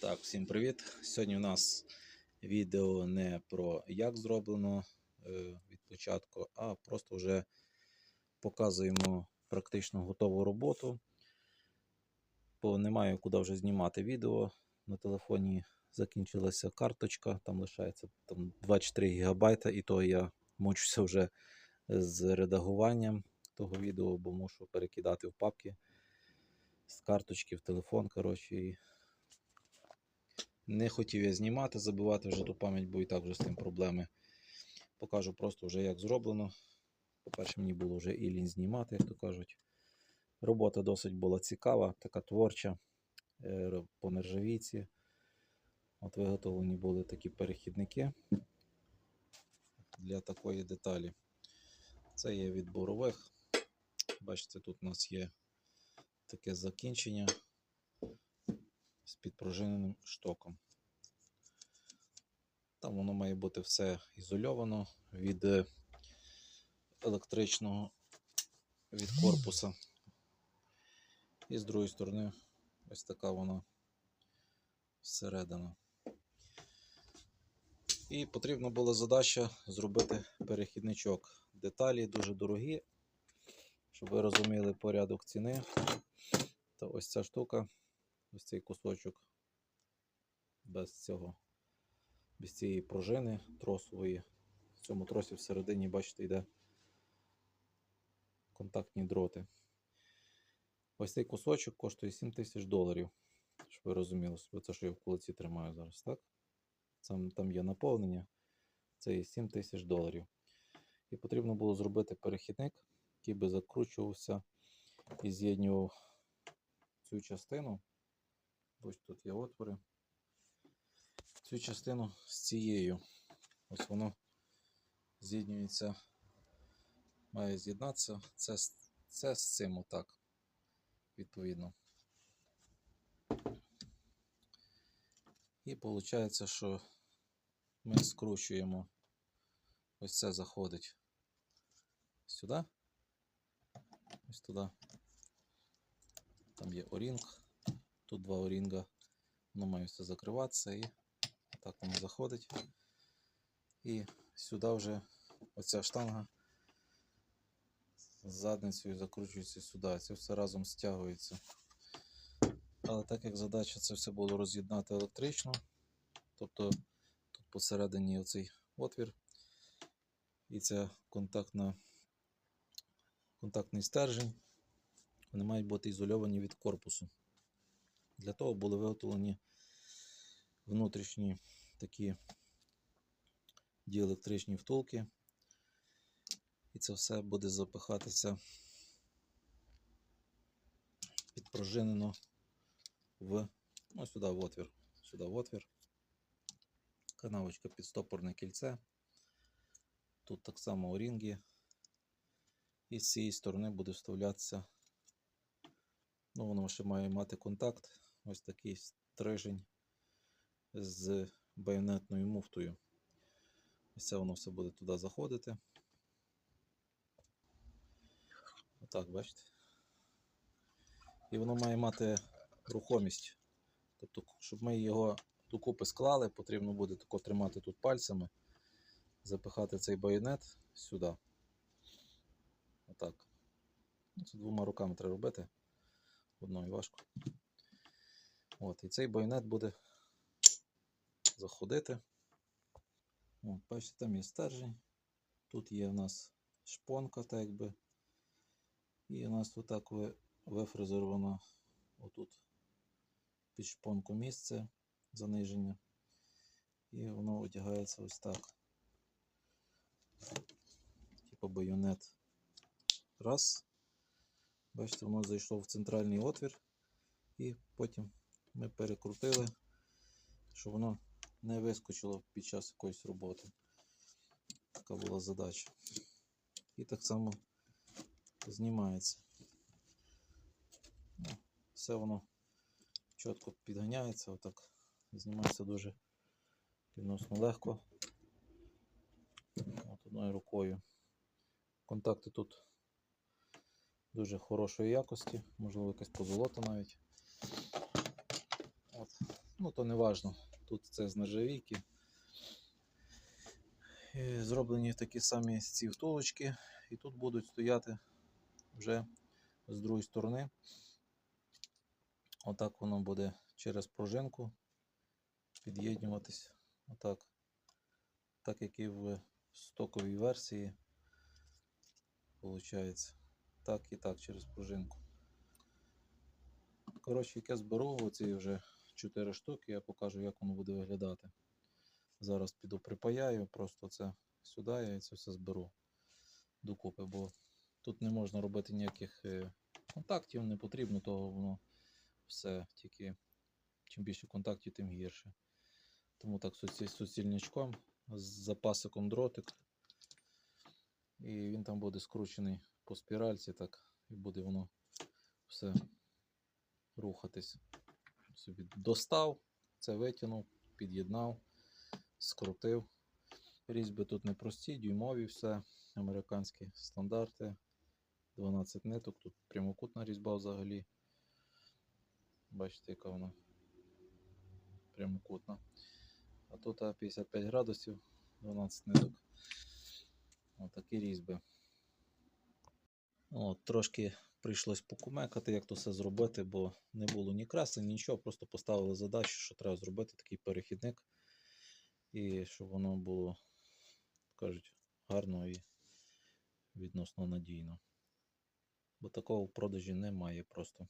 Так, всім привіт! Сьогодні у нас відео не про як зроблено е, від початку, а просто вже показуємо практично готову роботу. Бо немає куди вже знімати відео. На телефоні закінчилася карточка, там лишається там, 24 ГБ, і то я мучуся вже з редагуванням того відео, бо мушу перекидати в папки з карточки в телефон. коротше, і не хотів я знімати, забивати вже ту пам'ять, бо і так вже з тим проблеми. Покажу просто вже як зроблено. По-перше, мені було вже і лінь знімати, як то кажуть. Робота досить була цікава, така творча е, по нержавійці. От виготовлені були такі перехідники для такої деталі. Це є від борових. Бачите, тут у нас є таке закінчення з підпружиненим штоком. Там воно має бути все ізольовано від е, електричного від корпуса. І з другої сторони ось така вона всередина. І потрібна була задача зробити перехідничок. Деталі дуже дорогі, щоб ви розуміли порядок ціни. То ось ця штука ось цей кусочок без цього, без цієї пружини тросової. В цьому тросі всередині, бачите, йде контактні дроти. Ось цей кусочок коштує 7 тисяч доларів. Щоб ви розуміли, це, що я в кулаці тримаю зараз, так? Там, там є наповнення, це є 7 тисяч доларів. І потрібно було зробити перехідник, який би закручувався і з'єднював цю частину. Ось тут є отвори. Цю частину з цією. Ось воно з'єднюється, має з'єднатися. Це, це з цим отак, відповідно. І виходить, що ми скручуємо. Ось це заходить сюди. Ось туди. Там є орінг. Тут два орінга. Воно має все закриватися і так воно заходить. І сюди вже оця штанга з задницею закручується сюди. Це все разом стягується. Але так як задача це все було роз'єднати електрично, тобто тут посередині оцей отвір і ця контактна, контактний стержень, вони мають бути ізольовані від корпусу. Для того були виготовлені внутрішні такі діелектричні втулки. І це все буде запихатися підпружинено в ну, сюди в отвір. Сюди в отвір. Канавочка під стопорне кільце. Тут так само орінги. І з цієї сторони буде вставлятися. Ну, воно ще має мати контакт. Ось такий стрижень з байонетною муфтою. Ось це воно все буде туди заходити. Отак, бачите? І воно має мати рухомість. Тобто, щоб ми його докупи склали, потрібно буде тако тримати тут пальцями, запихати цей байонет сюди. Отак. Ну, Це двома руками треба робити. Одною важко. От, і цей байонет буде заходити. От, бачите, там є стержень. Тут є у нас шпонка, так якби. І у нас отак ви- вифрезеровано отут під шпонку місце заниження. І воно одягається ось так. Типу байонет. Раз. Бачите, воно зайшло в центральний отвір. І потім ми перекрутили, щоб воно не вискочило під час якоїсь роботи. Така була задача. І так само знімається. Ну, все воно чітко підганяється, отак. Знімається дуже відносно легко. От одною рукою. Контакти тут дуже хорошої якості, можливо, якась позолота навіть. От. Ну, то не важно. Тут це з нержавійки. І зроблені такі самі ці втулочки, і тут будуть стояти вже з другої сторони. Отак воно буде через пружинку під'єднуватись. Отак. Так як і в стоковій версії. Получається. Так і так через пружинку. Коротше, як я зберу оці вже 4 штуки, я покажу, як воно буде виглядати. Зараз піду припаяю, просто це сюди я це все зберу докупи, бо тут не можна робити ніяких е, контактів, не потрібно, того воно все. Тільки чим більше контактів, тим гірше. Тому так суцільничком, з запасиком дротик. І він там буде скручений по спіральці, так, і буде воно все рухатись. Собі достав, це витягнув, під'єднав, скрутив. Різьби тут не прості, дюймові все, американські стандарти. 12 ниток, тут прямокутна різьба взагалі. Бачите, яка вона прямокутна. А тут 55 градусів, 12 ниток. Отакі різьби. От, трошки прийшлось покумекати, як то все зробити, бо не було ні краси, нічого. Просто поставили задачу, що треба зробити такий перехідник. І щоб воно було, кажуть, гарно і відносно надійно. Бо такого в продажі немає просто.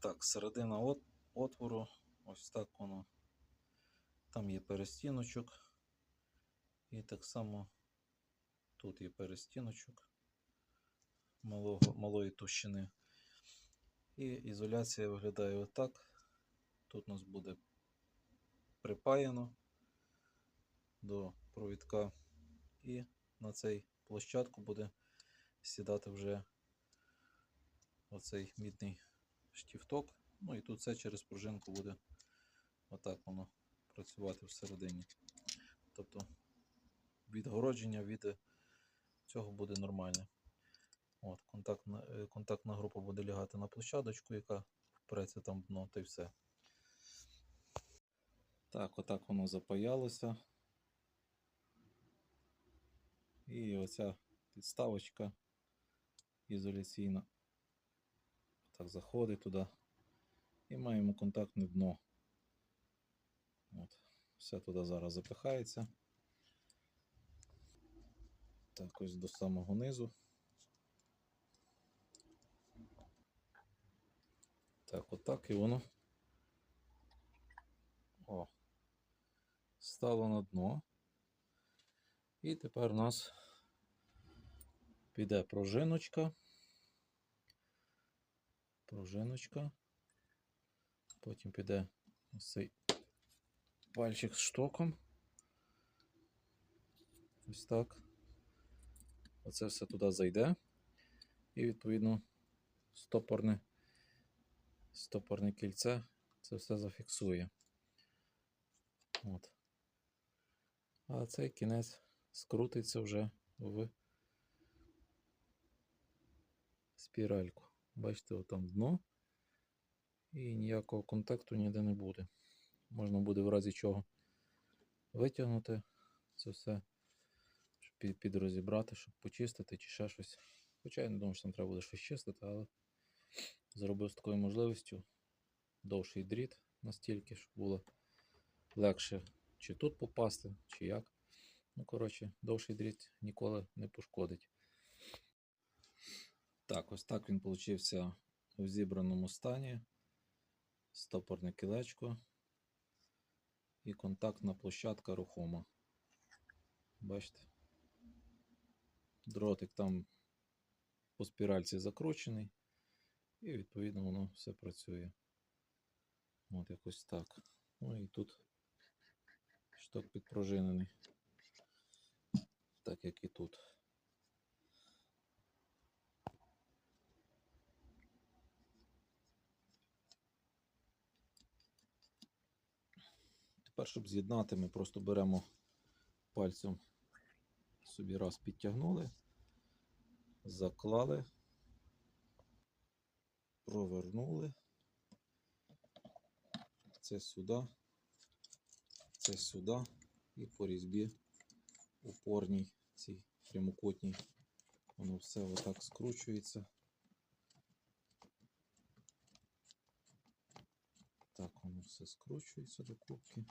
Так, середина от, отвору, ось так воно. Там є перестіночок. І так само тут є перестіночок малого, малої товщини. І ізоляція виглядає отак. Тут у нас буде припаяно до провідка, і на цей площадку буде сідати вже оцей мідний штифток. Ну і тут все через пружинку буде отак воно працювати всередині. Тобто відгородження від цього буде нормальне. От, контактна, е, контактна група буде лягати на площадочку, яка впреться там дно, та й все. Так, отак воно запаялося. І оця підставочка ізоляційна. Так, заходить туди. І маємо контактне дно. От. Все туди зараз запихається. Так, ось до самого низу. Так, отак і воно. О. Стало на дно. І тепер у нас піде пружиночка. Пружиночка. Потім піде ось цей пальчик з штоком. Ось так. Оце все туди зайде. І відповідно стопорне, стопорне кільце це все зафіксує. От. А цей кінець скрутиться вже в спіральку. Бачите, отам дно. І ніякого контакту ніде не буде. Можна буде в разі чого витягнути це все, щоб підрозібрати, щоб почистити чи ще щось. Хоча я не думаю, що там треба буде щось чистити, але зробив з такою можливістю довший дріт настільки, щоб було легше чи тут попасти, чи як. Ну, коротше, довший дріт ніколи не пошкодить. Так, ось так він получився у зібраному стані. Стопорне кілечко і контактна площадка рухома. Бачите? Дротик там по спіральці закручений, і відповідно воно все працює. От якось так. Ну і тут шток підпружинений, так як і тут. Тепер, щоб з'єднати, ми просто беремо пальцем собі раз підтягнули, заклали, провернули це сюди, це сюди і по різьбі упорній, цій прямокутній. Воно все отак скручується. Так, воно все скручується до кубки.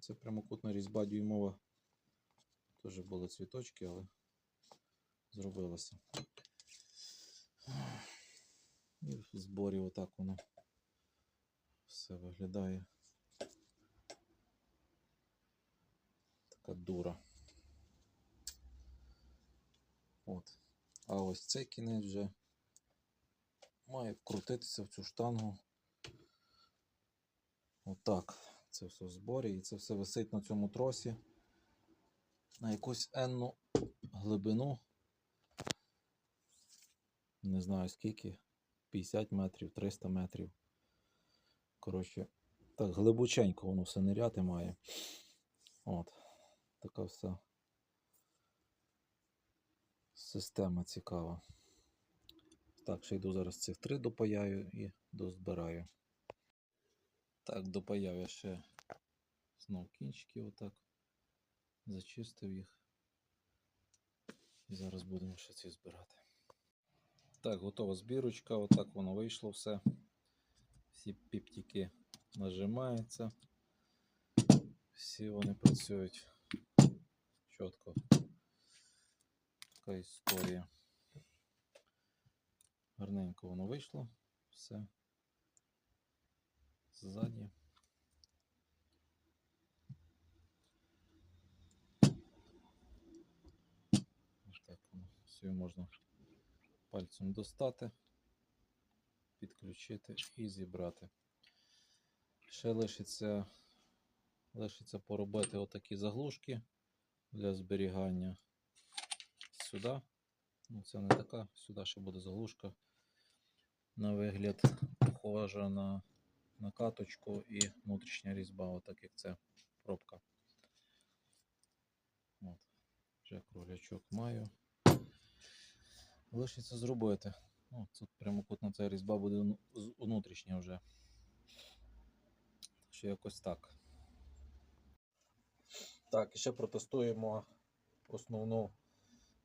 Це прямокутна різьба дюймова. Теж були цвіточки, але зробилося. Зборі отак воно все виглядає. Така дура. От. А ось цей кінець вже має вкрутитися в цю штангу. Отак. Це все в зборі і це все висить на цьому тросі на якусь енну глибину. Не знаю скільки. 50 метрів, 300 метрів. Коротше, так глибоченько воно все ниряти має. От. Така вся система цікава. Так, ще йду зараз цих три допаяю і дозбираю. Так, допаяв я ще знов кінчики отак. Зачистив їх. І зараз будемо ще ці збирати. Так, готова збірочка. Отак воно вийшло все. Всі піптики нажимаються. Всі вони працюють чітко. Така історія. Гарненько воно вийшло. Все. Ззаді. Ось так воно. Все можна пальцем достати, підключити і зібрати. Ще лишиться, лишиться поробити отакі заглушки для зберігання сюди. Ну, це не така, сюди ще буде заглушка. На вигляд похожа на, каточку і внутрішня різьба, отак як це пробка. От. Вже круглячок маю. Лишиться зробити. Ну, тут прямокутна ця різьба буде внутрішня вже. Що якось так. Так, і ще протестуємо основну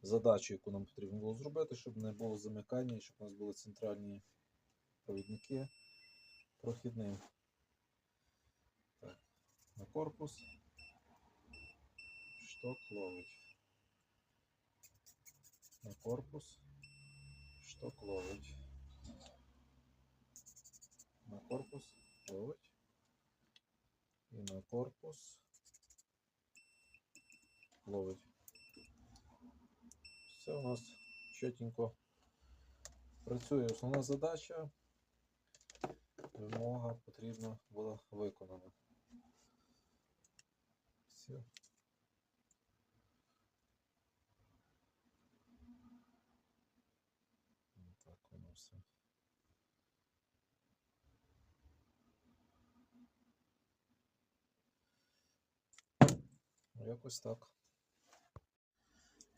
задачу, яку нам потрібно було зробити, щоб не було замикання і щоб у нас були центральні провідники прохідним. Так, на корпус. Шток ловить. На корпус. Шток ловить. На корпус ловить. І на корпус ловить. Все у нас чотенько працює. Основна задача. Вимога потрібна була виконана. Все. Так воно все. Ну, Якось так.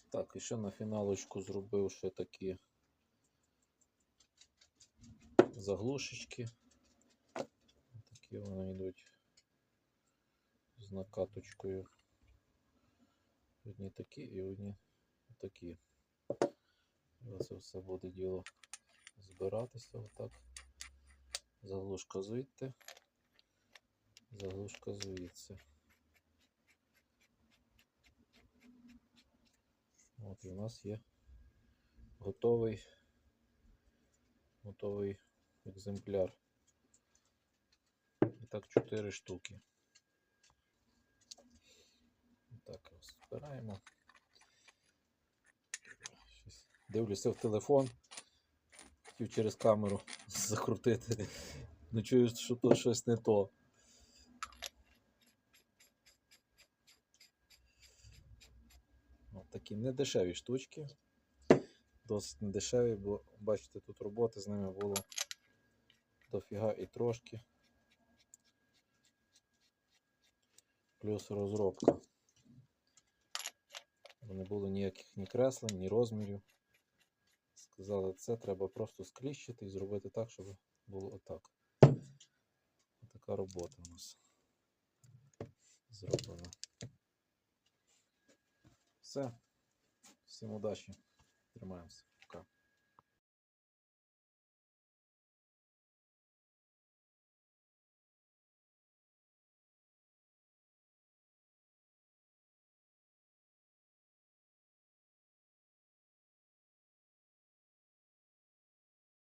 Так, і ще на фіналочку зробив ще такі заглушечки. Такі вони йдуть з накаточкою. Одні такі і одні такі. І оце все буде діло збиратися отак. Заглушка звідти, заглушка звідси. От і у нас є готовий, готовий екземпляр. І так 4 штуки. Так, ось збираємо. Дивлюся в телефон. Хотів через камеру закрутити. Ну чую, що то щось не то. От такі недешеві штучки. Досить недешеві, бо бачите, тут роботи з ними було дофіга і трошки. Плюс розробка. Не було ніяких ні креслень, ні розмірів. Сказали, це треба просто скліщити і зробити так, щоб було отак. Така робота у нас зроблена. Все. Всім удачі. Тримаємося.